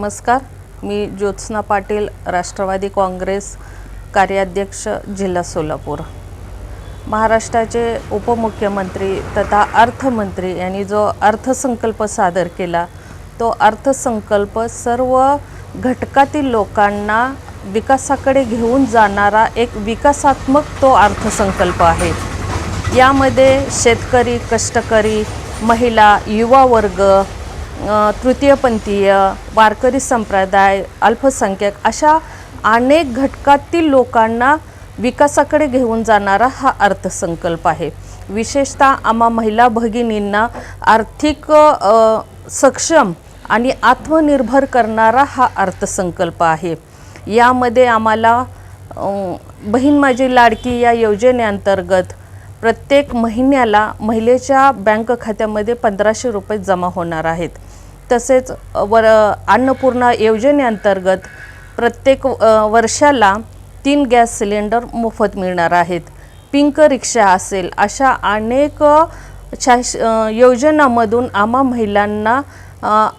नमस्कार. मी ज्योत्स्ना पाटील राष्ट्रवादी काँग्रेस कार्याध्यक्ष जिल्हा सोलापूर. महाराष्ट्राचे उपमुख्यमंत्री तथा अर्थमंत्री यांनी जो अर्थसंकल्प सादर केला तो अर्थसंकल्प सर्व घटकातील लोकांना विकासाकडे घेऊन जाणारा एक विकासात्मक तो अर्थसंकल्प आहे. यामध्ये शेतकरी कष्टकरी महिला युवा वर्ग तृतीयपंथीय वारकरी संप्रदाय अल्पसंख्याक अशा अनेक घटकातील लोकांना विकासाकडे घेऊन जाणारा हा अर्थसंकल्प आहे. विशेषतः आम्हा महिला भगिनींना आर्थिक सक्षम आणि आत्मनिर्भर करणारा हा अर्थसंकल्प आहे. यामध्ये आम्हाला बहीण माझी लाडकी या योजनेअंतर्गत प्रत्येक महिन्याला महिलेच्या बँक खात्यामध्ये पंधराशे रुपये जमा होणार आहेत. तसेच वर अन्नपूर्णा योजनेअंतर्गत प्रत्येक वर्षाला तीन गॅस सिलेंडर मोफत मिळणार आहेत. पिंक रिक्षा असेल अशा अनेक शास योजनामधून आम्हा महिलांना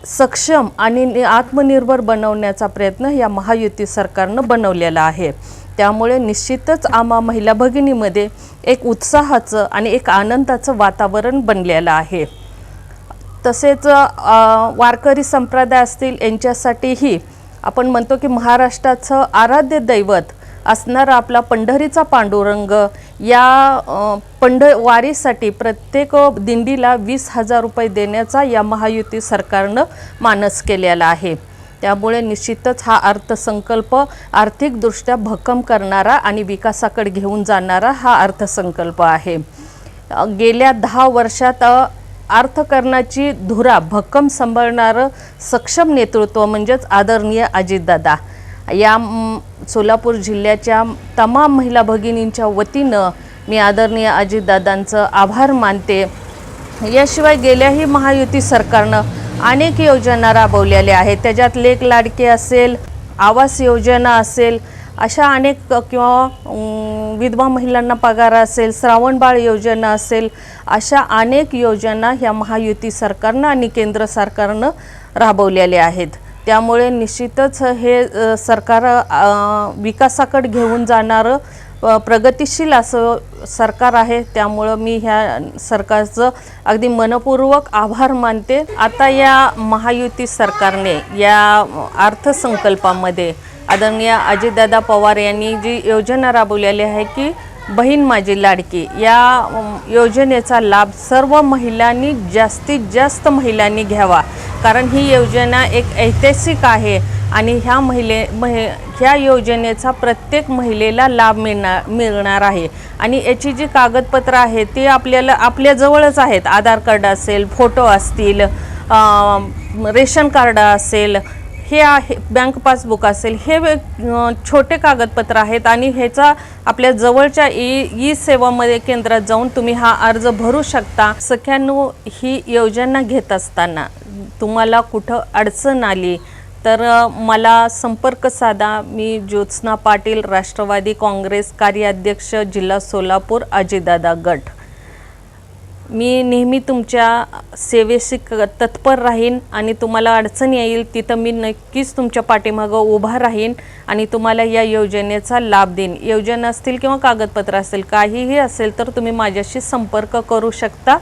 सक्षम आणि आत्मनिर्भर बनवण्याचा प्रयत्न या महायुती सरकारनं बनवलेला आहे. त्यामुळे निश्चितच आम्हा महिला भगिनीमध्ये एक उत्साहाचं आणि एक आनंदाचं वातावरण बनलेलं आहे. तसेच वारकरी संप्रदाय असतील यांच्यासाठीही आपण म्हणतो की महाराष्ट्राचं आराध्य दैवत असणारा आपला पंढरीचा पांडुरंग या पंढ वारीसाठी प्रत्येक दिंडीला वीस हजार रुपये देण्याचा या महायुती सरकारनं मानस केलेला आहे. त्यामुळे निश्चितच हा अर्थसंकल्प आर्थिकदृष्ट्या भक्कम करणारा आणि विकासाकडे घेऊन जाणारा हा अर्थसंकल्प आहे. गेल्या दहा वर्षात अर्थकरणाची धुरा भक्कम सांभाळणारं सक्षम नेतृत्व म्हणजेच आदरणीय अजितदादा. या सोलापूर जिल्ह्याच्या तमाम महिला भगिनींच्या वतीनं मी आदरणीय अजितदादांचं आभार मानते. याशिवाय गेल्याही महायुती सरकारनं अनेक योजना राबवलेल्या आहेत. त्याच्यात लेख लाडके असेल आवास योजना असेल अशा अनेक किंवा विधवा महिलांना पगार असेल श्रावणबाळ योजना असेल अशा अनेक योजना ह्या महायुती सरकारनं आणि केंद्र सरकारनं राबवलेल्या आहेत. त्यामुळे निश्चितच हे सरकार विकासाकडे घेऊन जाणारं प्रगतिशील असं सरकार आहे. त्यामुळं मी ह्या सरकारचं अगदी मनपूर्वक आभार मानते. आता या महायुती सरकारने या अर्थसंकल्पामध्ये आदरणीय अजितदादा पवार यांनी जी योजना राबवलेली आहे की बहीण माझी लाडकी या योजनेचा लाभ सर्व महिलांनी जास्तीत जास्त महिलांनी घ्यावा. कारण ही योजना एक ऐतिहासिक आहे आणि ह्या महिले महि ह्या योजनेचा प्रत्येक महिलेला लाभ मिळणार मिळणार आहे. आणि याची जी कागदपत्रं आहेत ती आपल्याला आपल्याजवळच आहेत. आधार कार्ड असेल फोटो असतील रेशन कार्ड असेल हे आहे बँक पासबुक असेल हे छोटे कागदपत्र आहेत आणि ह्याचा आपल्या जवळच्या ई ई सेवामध्ये केंद्रात जाऊन तुम्ही हा अर्ज भरू शकता. सख्यानो ही योजना घेत असताना तुम्हाला कुठं अडचण आली? तर मला संपर्क साधा. मी ज्योत्स्ना पाटील राष्ट्रवादी काँग्रेस कार्याध्यक्ष जिल्हा सोलापूर अजितदादा गट. मी नेहमी तुमच्या सेवेशी क- तत्पर राहीन आणि तुम्हाला अडचण येईल तिथं मी नक्कीच तुमच्या पाठीमागं उभा राहीन आणि तुम्हाला या योजनेचा लाभ देईन. योजना असतील किंवा कागदपत्र असतील काहीही असेल तर तुम्ही माझ्याशी संपर्क करू शकता.